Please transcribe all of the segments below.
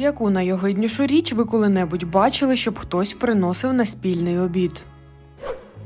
Яку найогиднішу річ ви коли-небудь бачили, щоб хтось приносив на спільний обід?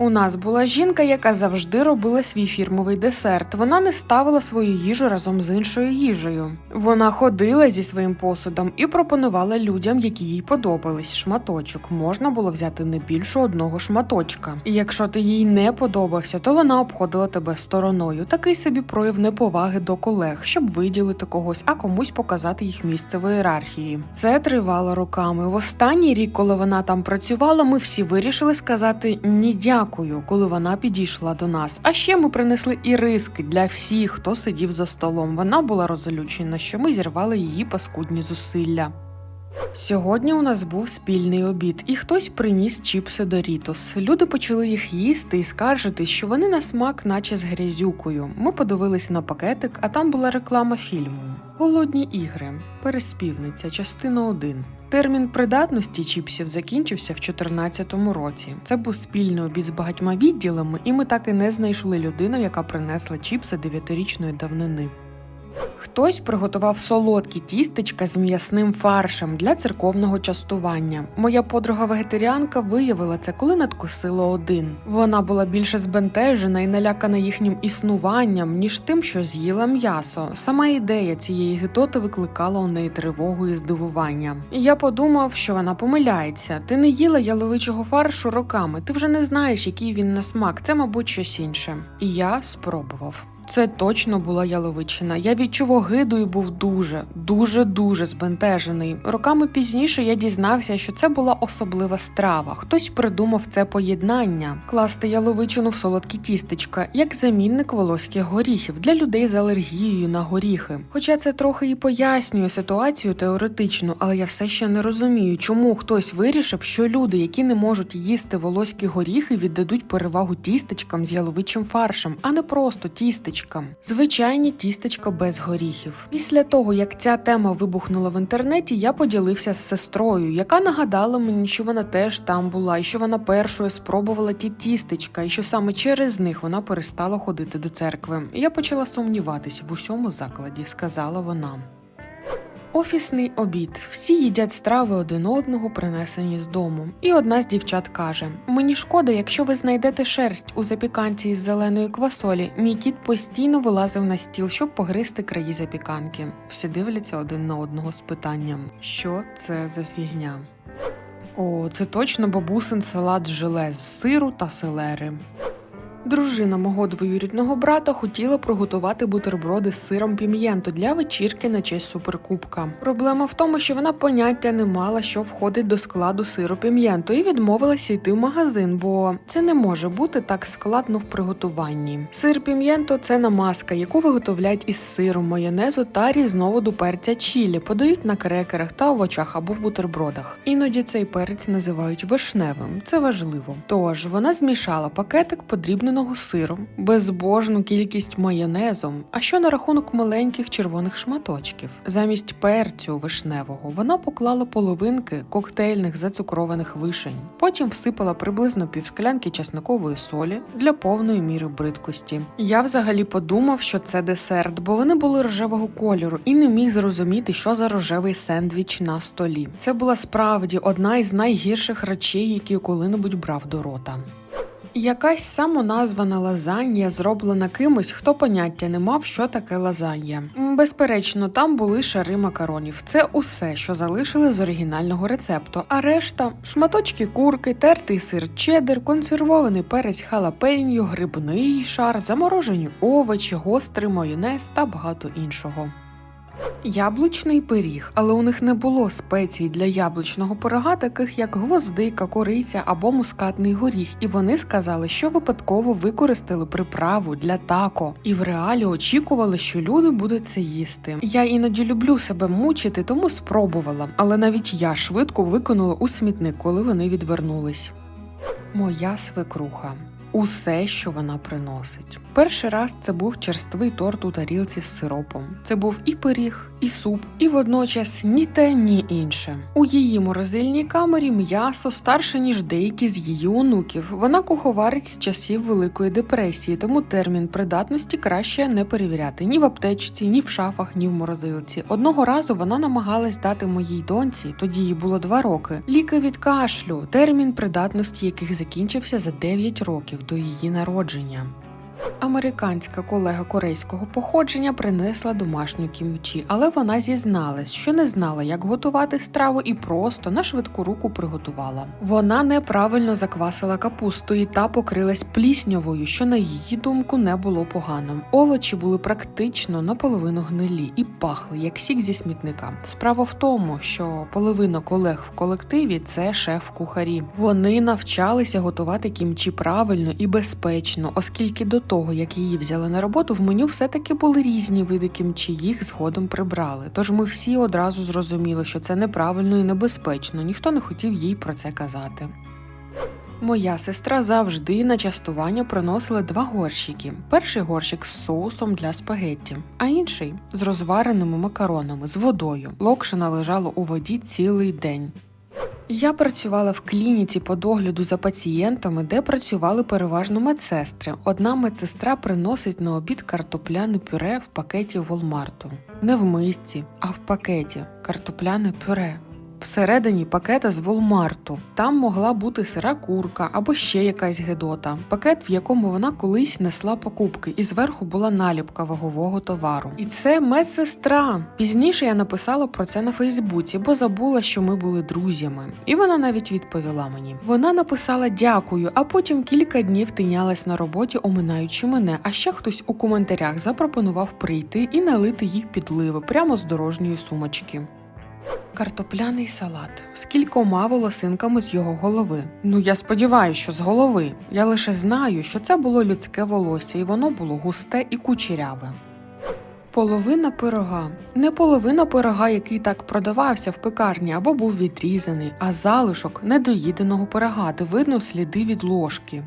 У нас була жінка, яка завжди робила свій фірмовий десерт. Вона не ставила свою їжу разом з іншою їжею. Вона ходила зі своїм посудом і пропонувала людям, які їй подобались, шматочок. Можна було взяти не більше одного шматочка. І якщо ти їй не подобався, то вона обходила тебе стороною. Такий собі прояв неповаги до колег, щоб виділити когось, а комусь показати їх місце в ієрархії. Це тривало роками. В останній рік, коли вона там працювала, ми всі вирішили сказати ні дякую, коли вона підійшла до нас. А ще ми принесли і риски для всіх, хто сидів за столом. Вона була розлючена, що ми зірвали її паскудні зусилля. Сьогодні у нас був спільний обід, і хтось приніс чіпси Дорітос. Люди почали їх їсти і скаржити, що вони на смак, наче з грязюкою. Ми подивились на пакетик, а там була реклама фільму. Голодні ігри. Переспівниця, частина 1. Термін придатності чіпсів закінчився в 2014 році. Це був спільний обід з багатьма відділами, і ми так і не знайшли людину, яка принесла чіпси дев'ятирічної давнини. Хтось приготував солодкі тістечка з м'ясним фаршем для церковного частування. Моя подруга вегетаріанка виявила це, коли надкусила один. Вона була більше збентежена і налякана їхнім існуванням, ніж тим, що з'їла м'ясо. Сама ідея цієї гидоти викликала у неї тривогу і здивування. І я подумав, що вона помиляється. Ти не їла яловичого фаршу роками. Ти вже не знаєш, який він на смак. Це, мабуть, щось інше. І я спробував. Це точно була яловичина. Я відчув огиду і був дуже, дуже, дуже збентежений. Роками пізніше я дізнався, що це була особлива страва. Хтось придумав це поєднання класти яловичину в солодкі тістечка, як замінник волоських горіхів для людей з алергією на горіхи. Хоча це трохи і пояснює ситуацію теоретично, але я все ще не розумію, чому хтось вирішив, що люди, які не можуть їсти волоські горіхи, віддадуть перевагу тістечкам з яловичим фаршем, а не просто тістечкам. Звичайні тістечка без горіхів. Після того, як ця тема вибухнула в інтернеті, я поділився з сестрою, яка нагадала мені, що вона теж там була, і що вона першою спробувала ті тістечка, і що саме через них вона перестала ходити до церкви. Я почала сумніватися в усьому закладі, сказала вона. Офісний обід. Всі їдять страви один одного, принесені з дому. І одна з дівчат каже: Мені шкода, якщо ви знайдете шерсть у запіканці із зеленої квасолі. Мій кіт постійно вилазив на стіл, щоб погризти краї запіканки. Всі дивляться один на одного з питанням: що це за фігня? О, це точно бабусин салат желе з сиру та селери. Дружина мого двоюрідного брата хотіла приготувати бутерброди з сиром пім'єнто для вечірки на честь суперкубка. Проблема в тому, що вона поняття не мала, що входить до складу сиру пім'єнто, і відмовилася йти в магазин, бо це не може бути так складно в приготуванні. Сир пім'єнто це намазка, яку виготовляють із сиру, майонезу та різновиду перця чілі, подають на крекерах та овочах або в бутербродах. Іноді цей перець називають вишневим. Це важливо. Тож вона змішала пакетик подрібненого сиру, безбожну кількість майонезом. А що на рахунок маленьких червоних шматочків? Замість перцю вишневого вона поклала половинки коктейльних зацукрованих вишень. Потім всипала приблизно півсклянки часникової солі для повної міри бридкості. Я взагалі подумав, що це десерт, бо вони були рожевого кольору і не міг зрозуміти, що за рожевий сендвіч на столі. Це була справді одна із найгірших речей, які коли-небудь брав до рота. Якась самоназвана лазанья зроблена кимось, хто поняття не мав, що таке лазанья. Безперечно, там були шари макаронів. Це усе, що залишили з оригінального рецепту. А решта шматочки курки, тертий сир чеддер, консервований перець халапеньо, грибний шар, заморожені овочі, гострий майонез та багато іншого. Яблучний пиріг, але у них не було спецій для яблучного пирога, таких як гвоздика, кориця або мускатний горіх, і вони сказали, що випадково використали приправу для тако, і в реалі очікували, що люди будуть це їсти. Я іноді люблю себе мучити, тому спробувала, але навіть я швидко викинула у смітник, коли вони відвернулись. Моя свекруха. усе, що вона приносить. Перший раз це був черствий торт у тарілці з сиропом. Це був і пиріг, і суп, і водночас ні те, ні інше. У її морозильній камері м'ясо старше ніж деякі з її онуків. Вона куховарить з часів Великої депресії, тому термін придатності краще не перевіряти ні в аптечці, ні в шафах, ні в морозилці. Одного разу вона намагалась дати моїй доньці, тоді їй було два роки, ліки від кашлю, термін придатності яких закінчився за 9 років до її народження. Американська колега корейського походження принесла домашню кімчі, але вона зізналась, що не знала, як готувати страву, і просто на швидку руку приготувала. Вона неправильно заквасила капусту і та покрилась пліснявою, що на її думку не було поганим. Овочі були практично наполовину гнилі і пахли як сік зі смітника. Справа в тому, що половина колег в колективі це шеф-кухарі. Вони навчалися готувати кімчі правильно і безпечно, оскільки до того, як її взяли на роботу, в меню все-таки були різні види кімчі, їх згодом прибрали. Тож ми всі одразу зрозуміли, що це неправильно і небезпечно. Ніхто не хотів їй про це казати. Моя сестра завжди на частування приносила два горщики. Перший горщик з соусом для спагетті, а інший з розвареними макаронами з водою. Локшина лежала у воді цілий день. Я працювала в клініці по догляду за пацієнтами, де працювали переважно медсестри. Одна медсестра приносить на обід картопляне пюре в пакеті Волмарту. Не в мисці, а в пакеті картопляне пюре. Всередині пакета з Волмарту. Там могла бути сира курка або ще якась гедота. Пакет, в якому вона колись несла покупки, і зверху була наліпка вагового товару. І це медсестра. Пізніше я написала про це на Фейсбуці, бо забула, що ми були друзями. І вона навіть відповіла мені. Вона написала дякую, а потім кілька днів тинялась на роботі, оминаючи мене. А ще хтось у коментарях запропонував прийти і налити їх підливи прямо з дорожньої сумочки. Картопляний салат з кількома волосинками з його голови. Ну я сподіваюся, що з голови. Я лише знаю, що це було людське волосся, і воно було густе і кучеряве. Половина пирога. Не половина пирога, який так продавався в пекарні або був відрізаний, а залишок недоїденого пирога, де видно сліди від ложки.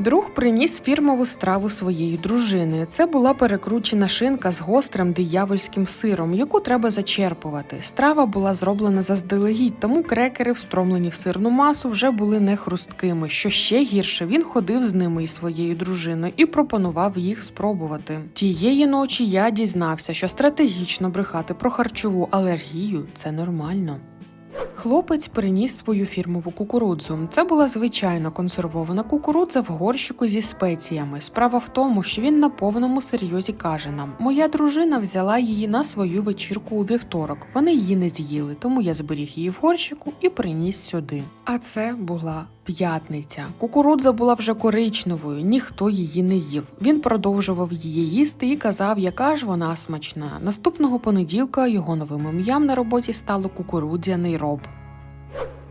Друг приніс фірмову страву своєї дружини. Це була перекручена шинка з гострим диявольським сиром, яку треба зачерпувати. Страва була зроблена заздалегідь, тому крекери, встромлені в сирну масу, вже були не хрусткими. Що ще гірше, він ходив з ними і своєю дружиною і пропонував їх спробувати. Тієї ночі я дізнався, що стратегічно брехати про харчову алергію це нормально. Хлопець приніс свою фірмову кукурудзу. Це була звичайна консервована кукурудза в горщику зі спеціями. Справа в тому, що він на повному серйозі каже нам: моя дружина взяла її на свою вечірку у вівторок. Вони її не з'їли, тому я зберіг її в горщику і приніс сюди. А це була п'ятниця. Кукурудза була вже коричневою, ніхто її не їв. Він продовжував її їсти і казав, яка ж вона смачна. Наступного понеділка його новим ім'ям на роботі стало кукурудзяний роб.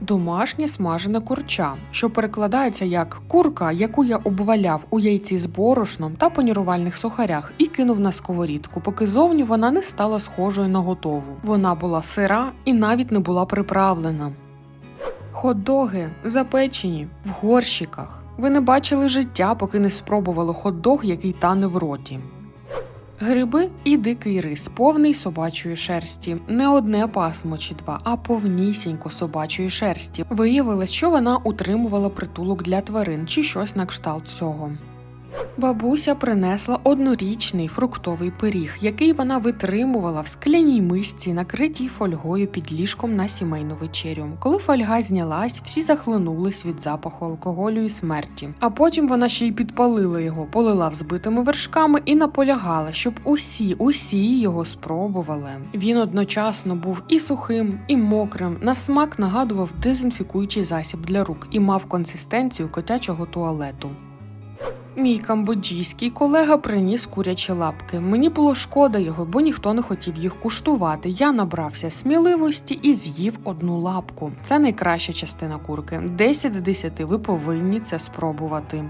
Домашнє смажене курча, що перекладається як курка, яку я обваляв у яйці з борошном та панірувальних сухарях і кинув на сковорідку, поки зовні вона не стала схожою на готову. Вона була сира і навіть не була приправлена. Хот-доги запечені в горщиках. Ви не бачили життя, поки не спробували хот-дог, який тане в роті. Гриби і дикий рис, повний собачої шерсті. Не одне пасмо чи два, а повнісінько собачої шерсті. Виявилось, що вона утримувала притулок для тварин чи щось на кшталт цього. Бабуся принесла однорічний фруктовий пиріг, який вона витримувала в скляній мисці, накритій фольгою під ліжком на сімейну вечерю. Коли фольга знялась, всі захлинулись від запаху алкоголю і смерті. А потім вона ще й підпалила його, полила взбитими вершками і наполягала, щоб усі, усі його спробували. Він одночасно був і сухим, і мокрим. На смак нагадував дезінфікуючий засіб для рук і мав консистенцію котячого туалету. Мій камбоджійський колега приніс курячі лапки. Мені було шкода його, бо ніхто не хотів їх куштувати. Я набрався сміливості і з'їв одну лапку. Це найкраща частина курки. 10 з 10 ви повинні це спробувати.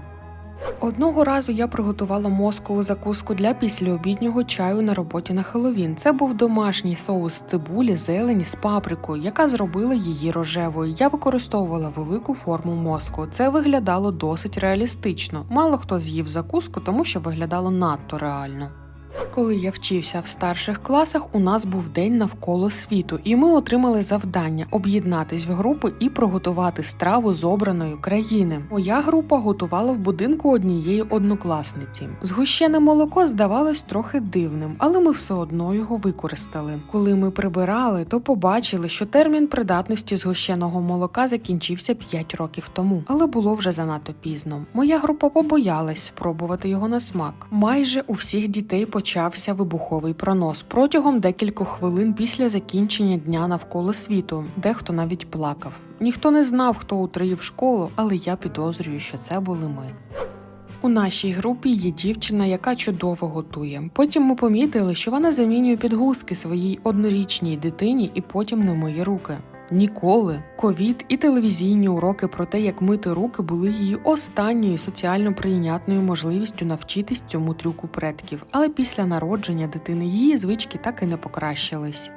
Одного разу я приготувала мозкову закуску для післяобіднього чаю на роботі на Хеловін. Це був домашній соус цибулі, зелені з паприкою, яка зробила її рожевою. Я використовувала велику форму мозку. Це виглядало досить реалістично. Мало хто з'їв закуску, тому що виглядало надто реально. Коли я вчився в старших класах, у нас був день навколо світу, і ми отримали завдання об'єднатись в групи і приготувати страву з обраної країни. Моя група готувала в будинку однієї однокласниці. Згущене молоко здавалось трохи дивним, але ми все одно його використали. Коли ми прибирали, то побачили, що термін придатності згущеного молока закінчився 5 років тому, але було вже занадто пізно. Моя група побоялась спробувати його на смак. Майже у всіх дітей почався вибуховий пронос протягом декількох хвилин після закінчення дня навколо світу. Дехто навіть плакав. Ніхто не знав, хто утриїв школу, але я підозрюю, що це були ми. У нашій групі є дівчина, яка чудово готує. Потім ми помітили, що вона замінює підгузки своїй однорічній дитині і потім не миє руки. Ніколи ковід і телевізійні уроки про те, як мити руки, були її останньою соціально прийнятною можливістю навчитись цьому трюку предків. Але після народження дитини її звички так і не покращились.